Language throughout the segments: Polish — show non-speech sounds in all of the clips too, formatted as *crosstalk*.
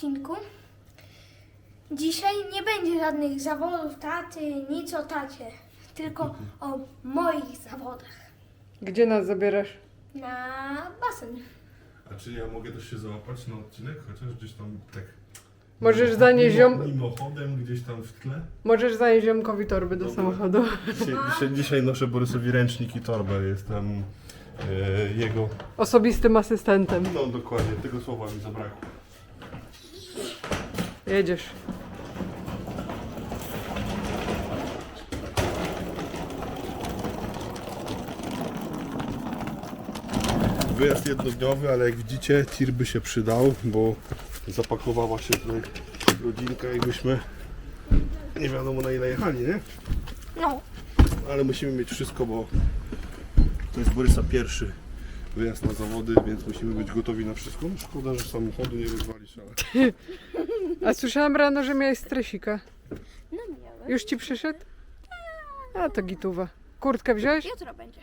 Odcinku. Dzisiaj nie będzie żadnych zawodów taty, nic o tacie, tylko o moich zawodach Gdzie nas zabierasz? na basen. A czy ja mogę też się załapać na odcinek, chociaż gdzieś tam tak... Możesz zanieść ją- Mimochodem gdzieś tam w tle. Możesz zanieść ziomkowi torby do Dobra. samochodu. *laughs* Dzisiaj, dzisiaj, dzisiaj noszę Borysowi ręcznik i torbę. Jestem e, jego... Osobistym asystentem. No dokładnie, tego słowa mi zabrakło. Jedziesz. Wyjazd jednodniowy, ale jak widzicie tir by się przydał, bo zapakowała się tutaj rodzinka i byśmy nie wiadomo na ile jechali, nie? No, Ale musimy mieć wszystko, bo to jest Borysa pierwszy wyjazd na zawody, więc musimy być gotowi na wszystko. No szkoda, że samochodu nie rozwalisz, ale *laughs* A słyszałam rano, że miałeś stresika. no miałem. Już ci przyszedł? A to gituwa. Kurtkę wziąłeś? Jutro będzie.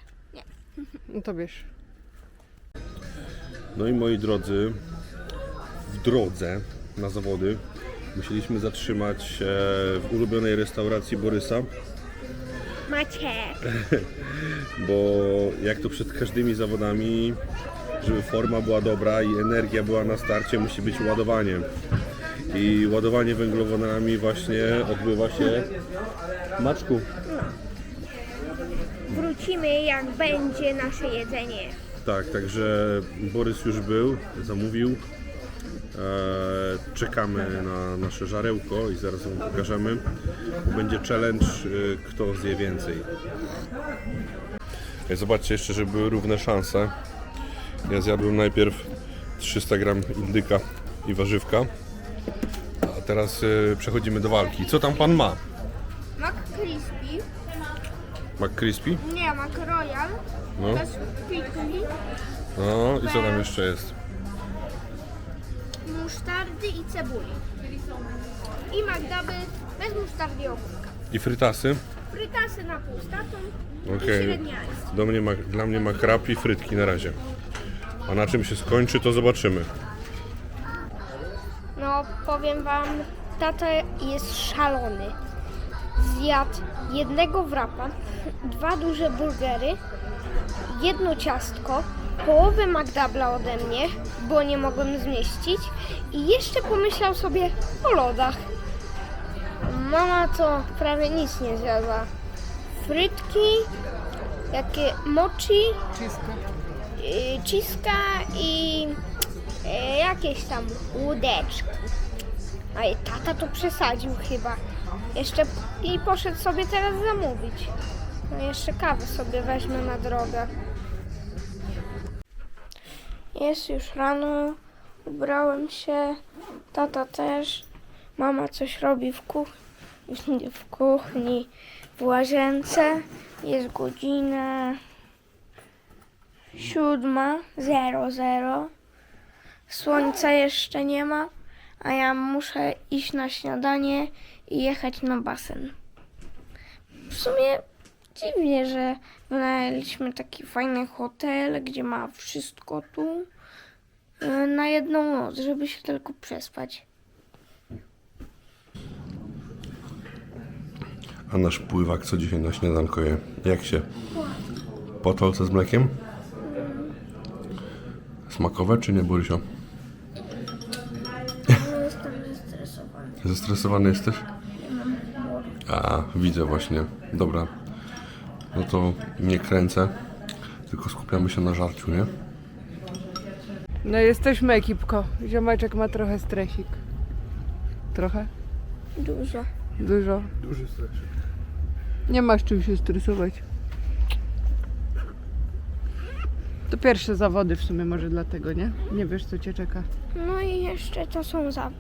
No to bierz. No i moi drodzy, w drodze na zawody musieliśmy zatrzymać się w ulubionej restauracji Borysa, Macie. *laughs* bo jak to przed każdymi zawodami, żeby forma była dobra i energia była na starcie, musi być ładowanie. I ładowanie węglowodanami właśnie odbywa się w Maczku. Wrócimy jak będzie nasze jedzenie. Tak, także Borys już był, zamówił. E, czekamy na nasze żarełko i zaraz wam pokażemy. Będzie challenge, e, kto zje więcej. E, Zobaczcie jeszcze, że były równe szanse. Ja zjadłem najpierw 300 gram indyka i warzywka. Teraz e, przechodzimy do walki. Co tam pan ma? McCrispy, McCrispy? nie, McRoyal, No. bez pickli, no i co tam jeszcze jest? musztardy i cebuli. I McDouble bez musztardy i ogórka. I frytasy? Frytasy na pół z tatą Okej. i średnia jest. Do mnie ma, dla mnie ma i frytki na razie. A na czym się skończy, to zobaczymy. Powiem wam, tata jest szalony. Zjadł jednego wrapa, dwa duże burgery, jedno ciastko, połowę McDouble'a ode mnie, bo nie mogłem zmieścić i jeszcze pomyślał sobie o lodach. Mama to prawie nic nie zjadła. Frytki, jakie mochi, Cisko. y, ciska i y, jakieś tam łódeczki. A tata to przesadził chyba. Jeszcze i poszedł sobie teraz zamówić. No jeszcze kawę sobie weźmę na drogę. Jest już rano, ubrałem się, tata też. Mama coś robi w kuchni, *laughs* w kuchni, w łazience. Jest godzina siódma, zero, zero. Słońca jeszcze nie ma, a ja muszę iść na śniadanie i jechać na basen. W sumie dziwnie, że wynajęliśmy taki fajny hotel, gdzie ma wszystko tu e, na jedną noc, żeby się tylko przespać. A nasz pływak co dzisiaj na śniadanko je? Jak się? Potolce z mlekiem? Smakowe czy nie, Borysio? Zestresowany. Jesteś? A, widzę właśnie. Dobra. No to nie kręcę, tylko skupiamy się na żarciu, nie? No jesteśmy ekipko. Ziomeczek ma trochę stresik. Trochę? Dużo. Dużo. Duży stres. Nie masz czym się stresować. To pierwsze zawody w sumie może dlatego, nie? Nie wiesz co cię czeka. No i jeszcze to są za...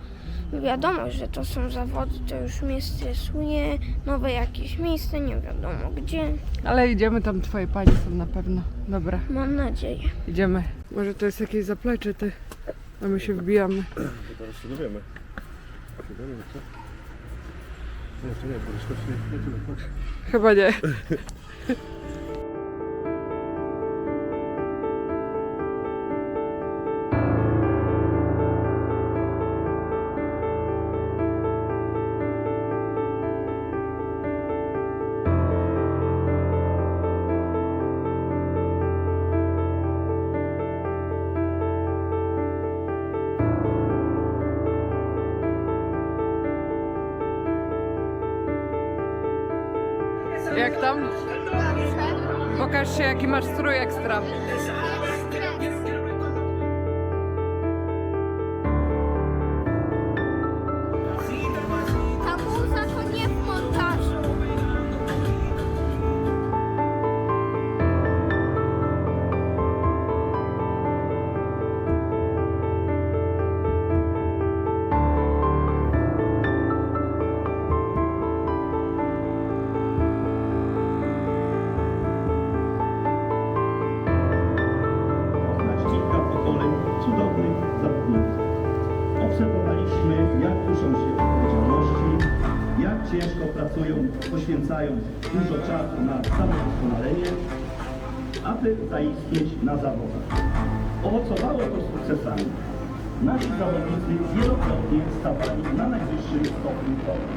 Wiadomo, że to są zawody, to już mnie stresuje. Nowe jakieś miejsce, nie wiadomo gdzie. Ale idziemy tam, twoje panie są na pewno. Dobra, Mam nadzieję. idziemy. Może to jest jakieś zaplecze ty, a my się wbijamy. Teraz się dowiemy. Się dowiemy, co? Nie, to nie, Borys, chodź, nie, nie tyle, chodź. Chyba nie. *laughs* Jak tam? Pokaż się, jaki masz strój ekstra. Obserwowaliśmy, jak uczą się odpowiedzialności, jak ciężko pracują, poświęcając dużo czasu na samodoskonalenie, aby zaistnieć na zawodach. Owocowało to sukcesami. Nasi zawodnicy wielokrotnie stawali na najwyższym stopniu formy.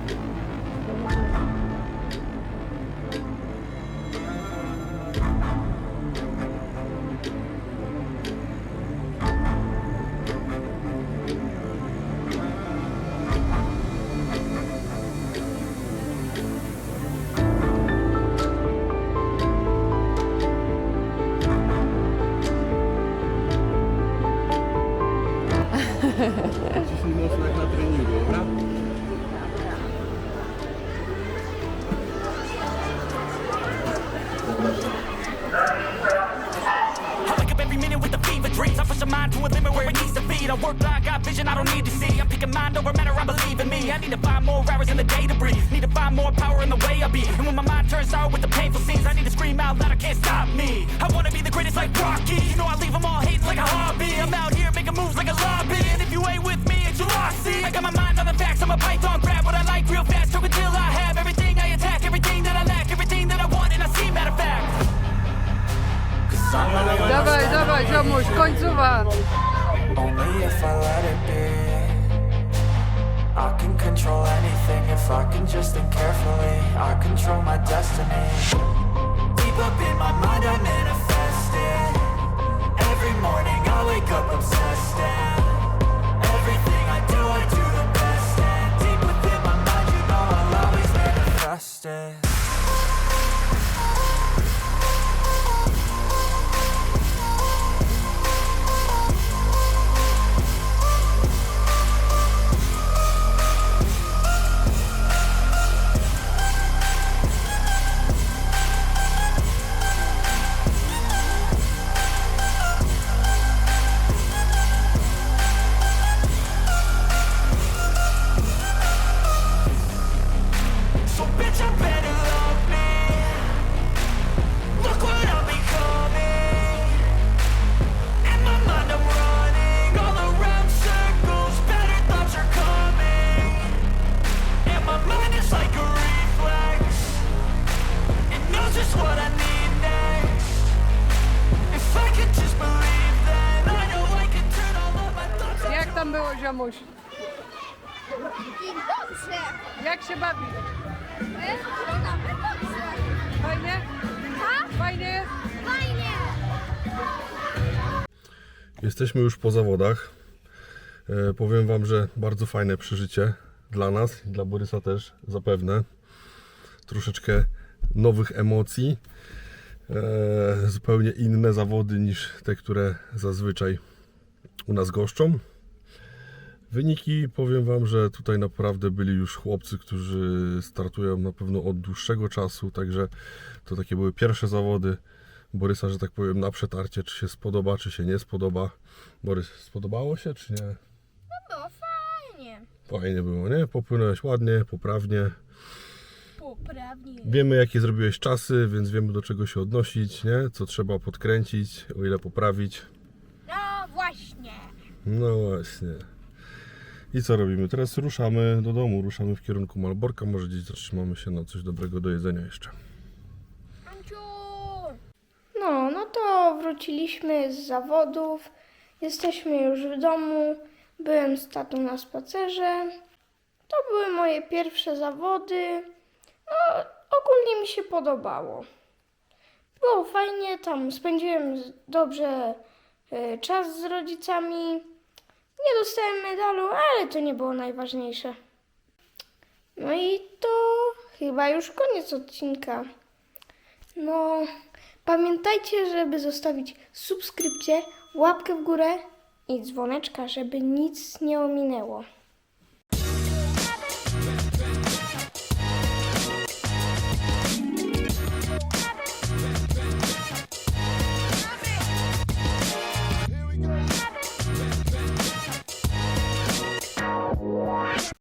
Be. I work blind, got vision I don't need to see. I'm picking mind over matter, I believe in me. I need to find more hours in the day to breathe. Need to find more power in the way I be. And when my mind turns sour with the painful scenes, I need to scream out loud, I can't stop me. I wanna be the greatest like Rocky. You know I leave them all hating like a hobby. I'm out here making moves like a lobby. And if you ain't with me, it's your loss. See, I got my mind on the facts. I'm a python, grab what I like real fast. Took until I have everything I attack, everything that I lack, everything that I want, and I see matter of fact. Dawaj, dawaj, ziomuś, końcowa. If I let it be. I can control anything if I can just think carefully. I control my destiny. Deep up in my mind, I manifest było, ziomuś? Dobrze. Jak się bawi? Fajnie? Fajnie? Fajnie. Jesteśmy już po zawodach. E, powiem Wam, że bardzo fajne przeżycie dla nas i dla Borysa też zapewne. Troszeczkę nowych emocji. E, zupełnie inne zawody niż te, które zazwyczaj u nas goszczą. Wyniki powiem Wam, że tutaj naprawdę byli już chłopcy, którzy startują na pewno od dłuższego czasu, także to takie były pierwsze zawody Borysa, że tak powiem, na przetarcie, czy się spodoba, czy się nie spodoba. Borys, spodobało się, czy nie? Było fajnie. Fajnie było, nie? Popłynąłeś ładnie, poprawnie. Poprawnie. Wiemy, jakie zrobiłeś czasy, więc wiemy, do czego się odnosić, nie? Co trzeba podkręcić, o ile poprawić. No właśnie. No właśnie. I co robimy? Teraz ruszamy do domu, ruszamy w kierunku Malborka. Może gdzieś zatrzymamy się na coś dobrego do jedzenia jeszcze. No, no to wróciliśmy z zawodów. Jesteśmy już w domu. Byłem z tatą na spacerze. To były moje pierwsze zawody. No, ogólnie mi się podobało. Było fajnie, tam spędziłem dobrze e, czas z rodzicami. Nie dostałem medalu, ale to nie było najważniejsze. No i to chyba już koniec odcinka. No, pamiętajcie, żeby zostawić subskrypcję, łapkę w górę i dzwoneczka, żeby nic nie ominęło.